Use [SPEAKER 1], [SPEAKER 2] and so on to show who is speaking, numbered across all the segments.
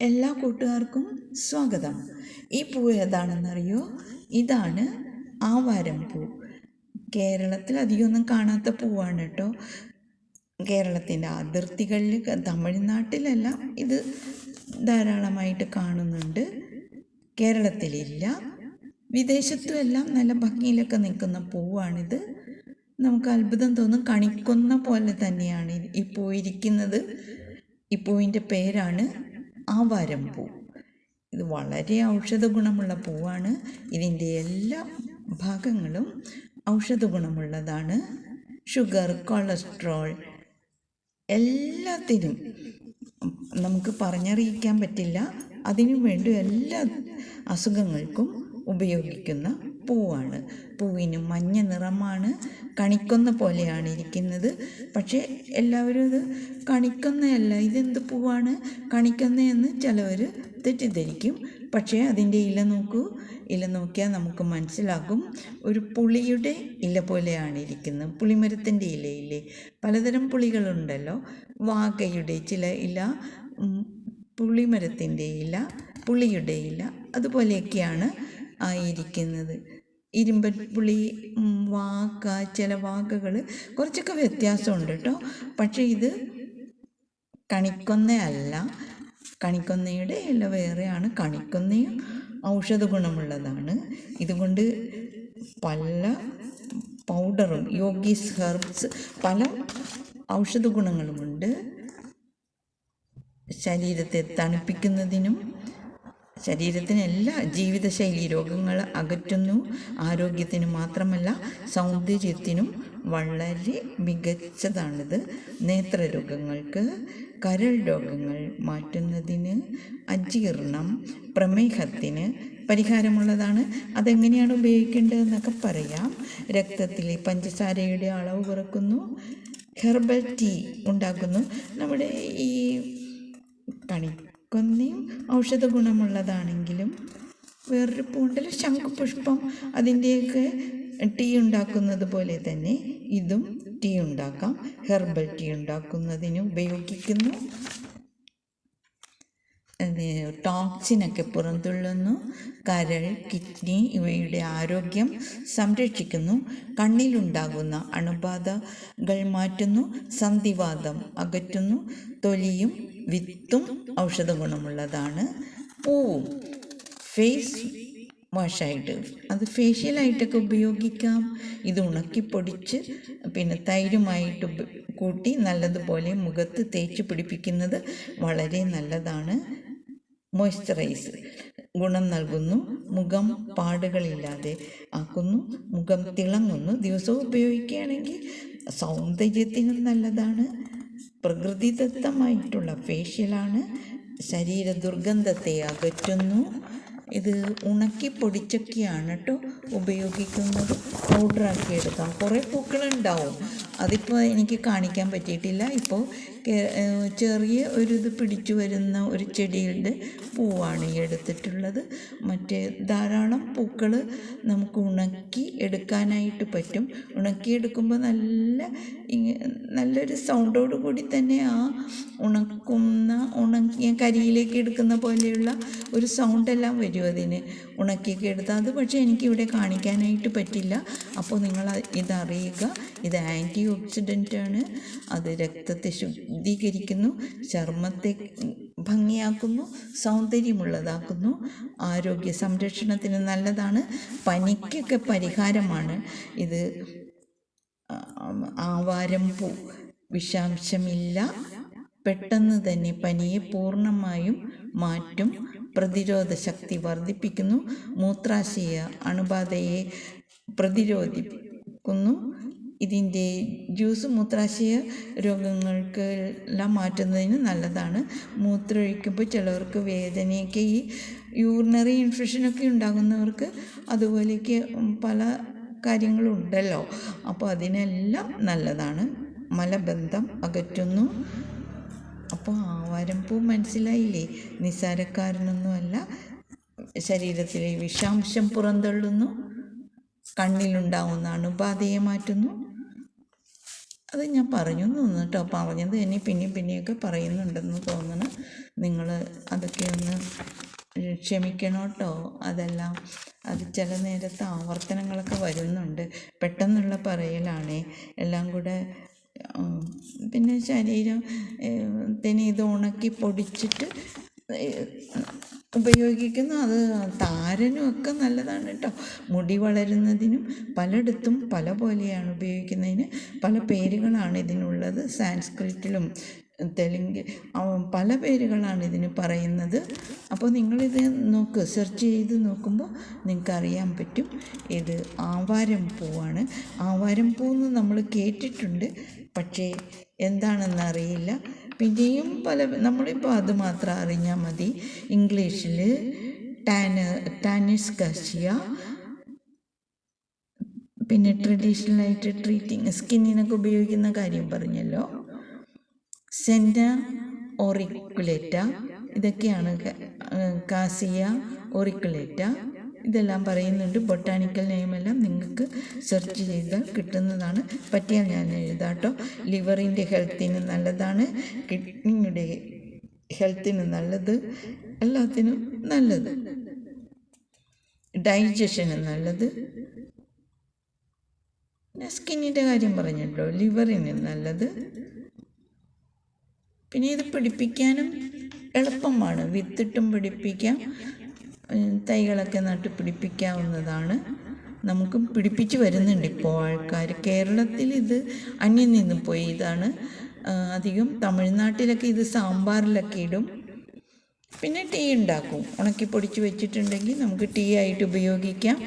[SPEAKER 1] എല്ലാ കൂട്ടുകാർക്കും സ്വാഗതം. ഈ പൂ ഏതാണെന്നറിയോ? ഇതാണ് ആവാരം പൂ. കേരളത്തിൽ അധികമൊന്നും കാണാത്ത പൂവാണ് കേട്ടോ. കേരളത്തിന്റെ അതിർത്തികളിൽ തമിഴ്നാട്ടിലെല്ലാം ഇത് ധാരാളമായിട്ട് കാണുന്നുണ്ട്. കേരളത്തിലില്ല. വിദേശത്തും എല്ലാം നല്ല ഭംഗിയിലൊക്കെ നിൽക്കുന്ന പൂവാണിത്. നമുക്ക് അത്ഭുതം തോന്നും കണിക്കുന്ന പോലെ തന്നെയാണ് ഈ പൂ ഇരിക്കുന്നത് ഈ പൂവിന്റെ പേരാണ് ആവാരം പൂ. ഇത് വളരെ ഔഷധ ഗുണമുള്ള പൂവാണ്. ഇതിന്റെ എല്ലാ ഭാഗങ്ങളും ഔഷധ ഗുണമുള്ളതാണ്. ഷുഗർ കൊളസ്ട്രോൾ എല്ലാത്തിനും നമുക്ക് പറഞ്ഞറിയിക്കാൻ പറ്റില്ല. അതിനു വേണ്ടി എല്ലാ അസുഖങ്ങൾക്കും ഉപയോഗിക്കുന്ന പൂവാണ്. പൂവിന് മഞ്ഞ നിറമാണ്. കണിക്കൊന്ന പോലെയാണ് ഇരിക്കുന്നത്. പക്ഷേ എല്ലാവരും ഇത് കണിക്കൊന്നയല്ല. ഇതെന്ത് പൂവാണ്? കണിക്കൊന്നയെന്ന് ചിലവർ തെറ്റിദ്ധരിക്കും. പക്ഷേ അതിന്റെ ഇല നോക്കൂ. ഇല നോക്കിയാൽ നമുക്ക് മനസ്സിലാകും. ഒരു പുളിയുടെ ഇല പോലെയാണ് ഇരിക്കുന്നത്. പുളിമരത്തിന്റെ ഇലയില്ലേ? പലതരം പുളികളുണ്ടല്ലോ. വാകയുടെ ചില ഇല പുളിമരത്തിന്റെ ഇല പുളിയുടെ ഇല അതുപോലെയൊക്കെയാണ് ആയിരിക്കുന്നത് ഇരുമ്പൻ പുളി വാക്ക വാക ചില വാക്കുകൾ കുറച്ചൊക്കെ വ്യത്യാസമുണ്ട് കേട്ടോ പക്ഷേ ഇത് കണിക്കൊന്നയല്ല. കണിക്കൊന്നയുടെ ഇല വേറെയാണ്. കണിക്കൊന്നയും ഔഷധ ഗുണമുള്ളതാണ്. ഇതുകൊണ്ട് പല പൗഡറും യോഗീസ് ഹെർബ്സ് പല ഔഷധ ഗുണങ്ങളുമുണ്ട്. ശരീരത്തെ തണുപ്പിക്കുന്നതിനും ശരീരത്തിന് എല്ലാ ജീവിതശൈലി രോഗങ്ങൾ അകറ്റുന്നു. ആരോഗ്യത്തിന് മാത്രമല്ല സൗന്ദര്യത്തിനും വളരെ മികച്ചതാണിത്. നേത്രരോഗങ്ങൾക്ക് കരൾ രോഗങ്ങൾ മാറ്റുന്നതിന് അജീർണം പ്രമേഹത്തിന് പരിഹാരമുള്ളതാണ്. അതെങ്ങനെയാണ് ഉപയോഗിക്കേണ്ടതെന്നൊക്കെ പറയാം. രക്തത്തിലെ പഞ്ചസാരയുടെ അളവ് കുറക്കുന്നു. ഹെർബൽ ടീ ഉണ്ടാക്കുന്നു. നമ്മുടെ ഈ കണിക്കൊന്നയും ഔഷധ ഗുണമുള്ളതാണെങ്കിലും വേറൊരു പൂണ്ടിൽ ശംഖുപുഷ്പം അതിന്റെയൊക്കെ ടീ ഉണ്ടാക്കുന്നത് പോലെ തന്നെ ഇതും ടീ ഉണ്ടാക്കാം. ഹെർബൽ ടീ ഉണ്ടാക്കുന്നതിന് ഉപയോഗിക്കുന്നു. ടോക്സിനൊക്കെ പുറന്തള്ളുന്നു. കരൾ കിഡ്നി ഇവയുടെ ആരോഗ്യം സംരക്ഷിക്കുന്നു. കണ്ണിലുണ്ടാകുന്ന അണുബാധകൾ മാറ്റുന്നു. സന്ധിവാദം അകറ്റുന്നു. തൊലിയും വിത്തും ഔഷധ ഗുണമുള്ളതാണ് പൂവും ഫേസ് വാഷായിട്ട് അത് ഫേഷ്യലായിട്ടൊക്കെ ഉപയോഗിക്കാം. ഇത് ഉണക്കി പൊടിച്ച് പിന്നെ തൈരുമായിട്ട് കൂട്ടി നല്ലതുപോലെ മുഖത്ത് തേച്ച് പിടിപ്പിക്കുന്നത് വളരെ നല്ലതാണ്. മോയ്സ്ചറൈസ് ഗുണം നൽകുന്നു. മുഖം പാടുകളില്ലാതെ ആക്കുന്നു. മുഖം തിളങ്ങുന്നു. ദിവസവും ഉപയോഗിക്കുകയാണെങ്കിൽ സൗന്ദര്യത്തിന് നല്ലതാണ്. പ്രകൃതിദത്തമായിട്ടുള്ള ഫേഷ്യലാണ്. ശരീര ദുർഗന്ധത്തെ അകറ്റുന്നു. ഇത് ഉണക്കി പൊടിച്ചൊക്കെയാണ് കേട്ടോ ഉപയോഗിക്കുന്നത്. പൗഡറാക്കി എടുക്കാം. കുറേ പൂക്കളുണ്ടാവും. അതിപ്പോൾ എനിക്ക് കാണിക്കാൻ പറ്റിയിട്ടില്ല. ഇപ്പോൾ ചെറിയ ഒരു ഇത് പിടിച്ചു വരുന്ന ഒരു ചെടിയുടെ പൂവാണ് ഈ എടുത്തിട്ടുള്ളത്. മറ്റേ ധാരാളം പൂക്കൾ നമുക്ക് ഉണക്കി എടുക്കാനായിട്ട് പറ്റും. ഉണക്കിയെടുക്കുമ്പോൾ നല്ല നല്ലൊരു സൗണ്ടോട് കൂടി തന്നെ ആ ഉണക്കുന്ന ഉണക്കിയ കരിയിലേക്ക് എടുക്കുന്ന പോലെയുള്ള ഒരു സൗണ്ടെല്ലാം വരും അതിന്. ഉണക്കിയൊക്കെ എടുത്താൽ അത് പക്ഷേ എനിക്കിവിടെ കാണിക്കാനായിട്ട് പറ്റില്ല. അപ്പോൾ നിങ്ങൾ ഇതറിയുക. ഇത് ആന്റി ഓക്സിഡന്റ് ആണ് അത് രക്തത്തെ ശുദ്ധീകരിക്കുന്നു ചർമ്മത്തെ ഭംഗിയാക്കുന്നു സൗന്ദര്യമുള്ളതാക്കുന്നു. ആരോഗ്യ സംരക്ഷണത്തിന് നല്ലതാണ്. പനിക്കൊക്കെ പരിഹാരമാണ്. ഇത് ആവാരം പൂ വിഷാംശമില്ല. പെട്ടെന്ന് തന്നെ പനിയെ പൂർണമായും മാറ്റും പ്രതിരോധ ശക്തി വർദ്ധിപ്പിക്കുന്നു. മൂത്രാശയ അണുബാധയെ പ്രതിരോധിക്കുന്നു ഇതിന്റെ ജ്യൂസ് മൂത്രാശയ രോഗങ്ങൾക്ക് എല്ലാം മാറ്റുന്നതിന് നല്ലതാണ്. മൂത്രമൊഴിക്കുമ്പോൾ ചിലവർക്ക് വേദനയൊക്കെ ഈ യൂറിനറി ഇൻഫെക്ഷനൊക്കെ ഉണ്ടാകുന്നവർക്ക് അതുപോലെയൊക്കെ പല കാര്യങ്ങളുണ്ടല്ലോ അപ്പോൾ അതിനെല്ലാം നല്ലതാണ്. മലബന്ധം അകറ്റുന്നു. അപ്പോൾ ആവാരംപൂ മനസ്സിലായില്ലേ? നിസ്സാരക്കാരനൊന്നുമല്ല. ശരീരത്തിലെ വിഷാംശം പുറന്തള്ളുന്നു. കണ്ണിലുണ്ടാവുന്ന അണുബാധയെ മാറ്റുന്നു. അത് ഞാൻ പറഞ്ഞു തോന്നുന്നു കേട്ടോ. പറഞ്ഞത് ഇനി പിന്നെയും പിന്നെയൊക്കെ പറയുന്നുണ്ടെന്ന് തോന്നുന്നു. നിങ്ങൾ അതൊക്കെ ഒന്ന് ക്ഷമിക്കണം കേട്ടോ. അതെല്ലാം അത് ചില നേരത്ത് ആവർത്തനങ്ങളൊക്കെ വരുന്നുണ്ട്. പെട്ടെന്നുള്ള പറയലാണേ. എല്ലാം കൂടെ പിന്നെ ശരീരം ഇത് ഉണക്കി പൊടിച്ചിട്ട് ഉപയോഗിക്കുന്നു. അത് താരനും ഒക്കെ നല്ലതാണ് കേട്ടോ. മുടി വളരുന്നതിനും പലയിടത്തും പല പോലെയാണ് ഉപയോഗിക്കുന്നതിന് പല പേരുകളാണ് ഇതിനുള്ളത്. സാൻസ്ക്രിറ്റിലും തെലുങ്ക് പല പേരുകളാണ് ഇതിന് പറയുന്നത്. അപ്പോൾ നിങ്ങളിത് നോക്ക് സെർച്ച് ചെയ്ത് നോക്കുമ്പോൾ നിങ്ങൾക്ക് അറിയാൻ പറ്റും. ഇത് ആവാരം പൂവാണ്. ആവാരം പൂവെന്ന് നമ്മൾ കേട്ടിട്ടുണ്ട്. പക്ഷേ എന്താണെന്ന് അറിയില്ല. പിന്നെയും പല നമ്മളിപ്പോൾ അത് മാത്രം അറിഞ്ഞാൽ മതി. ഇംഗ്ലീഷിൽ ടാന ടാനിസ് കസിയ പിന്നെ ട്രഡീഷണലായിട്ട് ട്രീറ്റിങ് സ്കിന്നിനൊക്കെ ഉപയോഗിക്കുന്ന കാര്യം പറഞ്ഞല്ലോ. സെന്റ ഓറിക്കുലേറ്റ ഇതൊക്കെയാണ് കാസിയ ഓറിക്കുലേറ്റ. ഇതെല്ലാം പറയുന്നുണ്ട്. ബൊട്ടാണിക്കൽ നെയിമെല്ലാം നിങ്ങൾക്ക് സെർച്ച് ചെയ്താൽ കിട്ടുന്നതാണ്. പറ്റിയാൽ ഞാൻ എഴുതാട്ടോ. ലിവറിന്റെ ഹെൽത്തിന് നല്ലതാണ്. കിഡ്നിയുടെ ഹെൽത്തിന് നല്ലത്. എല്ലാത്തിനും നല്ലത്. ഡൈജഷന് നല്ലത്. പിന്നെ സ്കിന്നിന്റെ കാര്യം പറഞ്ഞിട്ടോ ലിവറിന് നല്ലത്. പിന്നെ ഇത് പിടിപ്പിക്കാനും എളുപ്പമാണ്. വിത്തിട്ടും പിടിപ്പിക്കാം. തൈകളൊക്കെ നട്ട് പിടിപ്പിക്കാവുന്നതാണ്. നമുക്ക് പിടിപ്പിച്ച് വരുന്നുണ്ട് ഇപ്പോൾ ആൾക്കാർ കേരളത്തിൽ ഇത് അന്യം നിന്ന് പോയി. ഇതാണ് അധികം തമിഴ്നാട്ടിലൊക്കെ ഇത് സാമ്പാറിലൊക്കെ ഇടും. പിന്നെ ടീ ഉണ്ടാക്കും. ഉണക്കി പൊടിച്ച് വെച്ചിട്ടുണ്ടെങ്കിൽ നമുക്ക് ടീ ആയിട്ട് ഉപയോഗിക്കാം.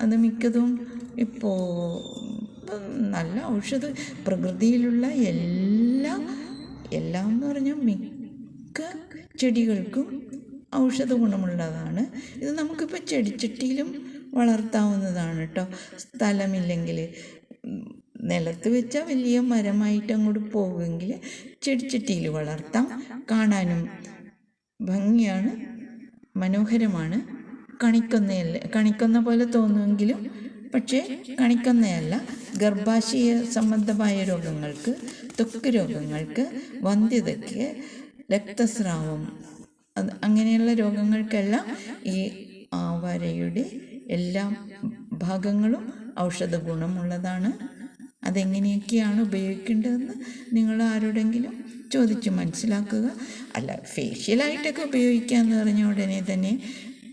[SPEAKER 1] അത് മിക്കതും ഇപ്പോൾ നല്ല ഔഷധ പ്രകൃതിയിലുള്ള എല്ലാ എല്ലാം എന്ന് പറഞ്ഞാൽ മിക്ക ചെടികൾക്കും ഔഷധ ഗുണമുള്ളതാണ്. ഇത് നമുക്കിപ്പോൾ ചെടിച്ചട്ടിയിലും വളർത്താവുന്നതാണ് കേട്ടോ സ്ഥലമില്ലെങ്കിൽ നിലത്ത് വെച്ചാൽ വലിയ മരമായിട്ട് അങ്ങോട്ട് പോകുമെങ്കിൽ ചെടിച്ചട്ടിയിൽ വളർത്താം. കാണാനും ഭംഗിയാണ് മനോഹരമാണ്. കണിക്കൊന്നയല്ല കണിക്കൊന്ന പോലെ തോന്നുമെങ്കിലും പക്ഷേ കണിക്കൊന്നയല്ല. ഗർഭാശയ സംബന്ധമായ രോഗങ്ങൾക്ക് ത്വക്ക് രോഗങ്ങൾക്ക് വന്ധ്യതയ്ക്ക് രക്തസ്രാവം അത് അങ്ങനെയുള്ള രോഗങ്ങൾക്കെല്ലാം ഈ ആവാരയുടെ എല്ലാ ഭാഗങ്ങളും ഔഷധ ഗുണമുള്ളതാണ്. അതെങ്ങനെയൊക്കെയാണ് ഉപയോഗിക്കേണ്ടതെന്ന് നിങ്ങൾ ആരോടെങ്കിലും ചോദിച്ച് മനസ്സിലാക്കുക. അല്ല ഫേഷ്യലായിട്ടൊക്കെ ഉപയോഗിക്കാമെന്ന് പറഞ്ഞ ഉടനെ തന്നെ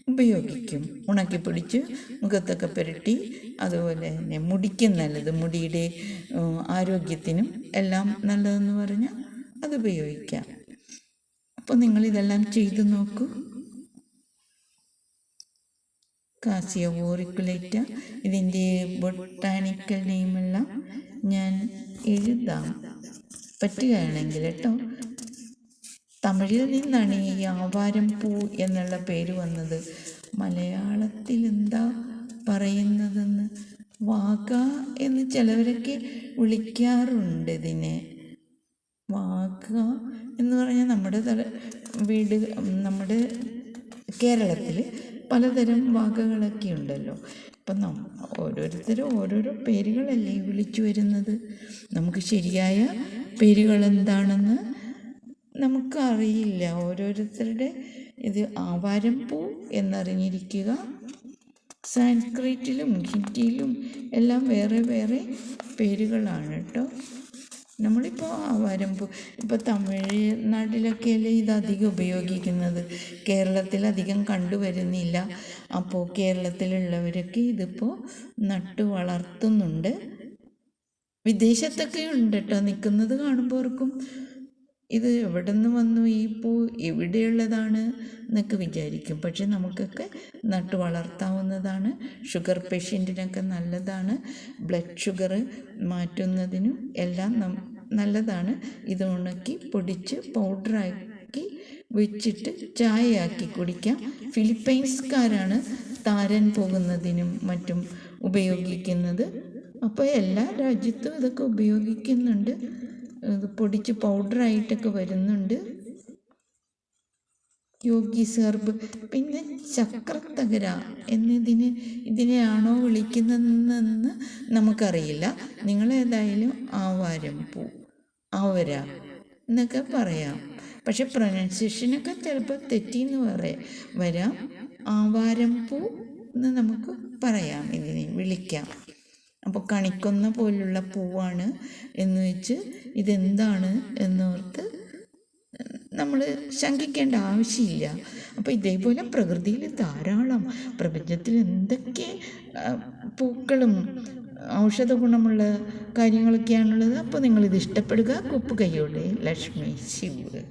[SPEAKER 1] ഉപയോഗിക്കും. ഉണക്കി പിടിച്ച് മുഖത്തൊക്കെ പുരട്ടി അതുപോലെ തന്നെ മുടിക്കും നല്ലത്. മുടിയുടെ ആരോഗ്യത്തിനും എല്ലാം നല്ലതെന്ന് പറഞ്ഞാൽ അത് ഉപയോഗിക്കാം. അപ്പോൾ നിങ്ങളിതെല്ലാം ചെയ്തു നോക്കൂ. കാസിയ ഓറിക്കുലേറ്റ ഇതിന്റെ ബൊട്ടാണിക്കൽ നെയിമെല്ലാം ഞാൻ എഴുതാം. പറ്റുകയാണെങ്കിൽ കേട്ടോ. തമിഴിൽ നിന്നാണ് ഈ ആവാരം പൂ എന്നുള്ള പേര് വന്നത്. മലയാളത്തിൽ എന്താ പറയുന്നതെന്ന് വാക എന്ന് ചിലവരൊക്കെ വിളിക്കാറുണ്ട് ഇതിനെ. വാഗ എന്ന് പറഞ്ഞാൽ നമ്മുടെ തല വീട് നമ്മുടെ കേരളത്തിൽ പലതരം വാഗകളൊക്കെ ഉണ്ടല്ലോ. ഇപ്പം നം ഓരോരുത്തരും ഓരോരോ പേരുകളല്ലേ വിളിച്ചു വരുന്നത്? നമുക്ക് ശരിയായ പേരുകൾ എന്താണെന്ന് നമുക്ക് അറിയില്ല. ഓരോരുത്തരുടെ ഇത് ആവാരം പൂ എന്നറിഞ്ഞിരിക്കുക. സാൻസ്ക്രിറ്റിലും ഹിന്ദിയിലും എല്ലാം വേറെ വേറെ പേരുകളാണ് കേട്ടോ. നമ്മളിപ്പോൾ വരുമ്പോൾ ഇപ്പോൾ തമിഴ്നാട്ടിലൊക്കെയല്ലേ ഇത് അധികം ഉപയോഗിക്കുന്നത്? കേരളത്തിൽ അധികം കണ്ടുവരുന്നില്ല. അപ്പോൾ കേരളത്തിലുള്ളവരൊക്കെ ഇതിപ്പോൾ നട്ടു വളർത്തുന്നുണ്ട്. വിദേശത്തൊക്കെ ഉണ്ട് കേട്ടോ നിൽക്കുന്നത് കാണുമ്പോൾ ഓർക്കും ഇത് എവിടെ നിന്ന് വന്നു ഈ പൂ? എവിടെയുള്ളതാണ് എന്നൊക്കെ വിചാരിക്കും. പക്ഷെ നമുക്കൊക്കെ നട്ടു വളർത്താവുന്നതാണ്. ഷുഗർ പേഷ്യന്റിനൊക്കെ നല്ലതാണ്. ബ്ലഡ് ഷുഗർ മാറ്റുന്നതിനും എല്ലാം നല്ലതാണ്. ഇത് ഉണക്കി പൊടിച്ച് പൗഡറാക്കി വെച്ചിട്ട് ചായയാക്കി കുടിക്കാം. ഫിലിപ്പൈൻസ്കാരാണ് താരൻ പോകുന്നതിനും മറ്റും ഉപയോഗിക്കുന്നത്. അപ്പോൾ എല്ലാ രാജ്യത്തും ഇതൊക്കെ ഉപയോഗിക്കുന്നുണ്ട്. ഇത് പൊടിച്ച് പൗഡറായിട്ടൊക്കെ വരുന്നുണ്ട്. യോഗി സർബ്. പിന്നെ ചക്രത്തകര എന്നതിന് ഇതിനെയാണോ വിളിക്കുന്നതെന്ന് നമുക്കറിയില്ല. നിങ്ങളേതായാലും ആവാരം പൂ ആവര എന്നൊക്കെ പറയാം. പക്ഷെ പ്രൊനൗൺസിയേഷനൊക്കെ ചിലപ്പോൾ തെറ്റിന്ന് പറയാം വരാം. ആവാരം പൂ എന്ന് നമുക്ക് പറയാം. ഇതിനെ വിളിക്കാം. അപ്പോൾ കണിക്കൊന്ന പോലുള്ള പൂവാണ് എന്ന് വെച്ച് ഇതെന്താണ് എന്നോർത്ത് നമ്മൾ ശങ്കിക്കേണ്ട ആവശ്യമില്ല. അപ്പോൾ ഇതേപോലെ പ്രകൃതിയിൽ ധാരാളം പ്രപഞ്ചത്തിൽ എന്തൊക്കെ പൂക്കളും ഔഷധ ഗുണമുള്ള കാര്യങ്ങളൊക്കെയാണുള്ളത് അപ്പോൾ നിങ്ങളിത് ഇഷ്ടപ്പെടുക. കുപ്പ് കൈയോടെ ലക്ഷ്മി ശിവ്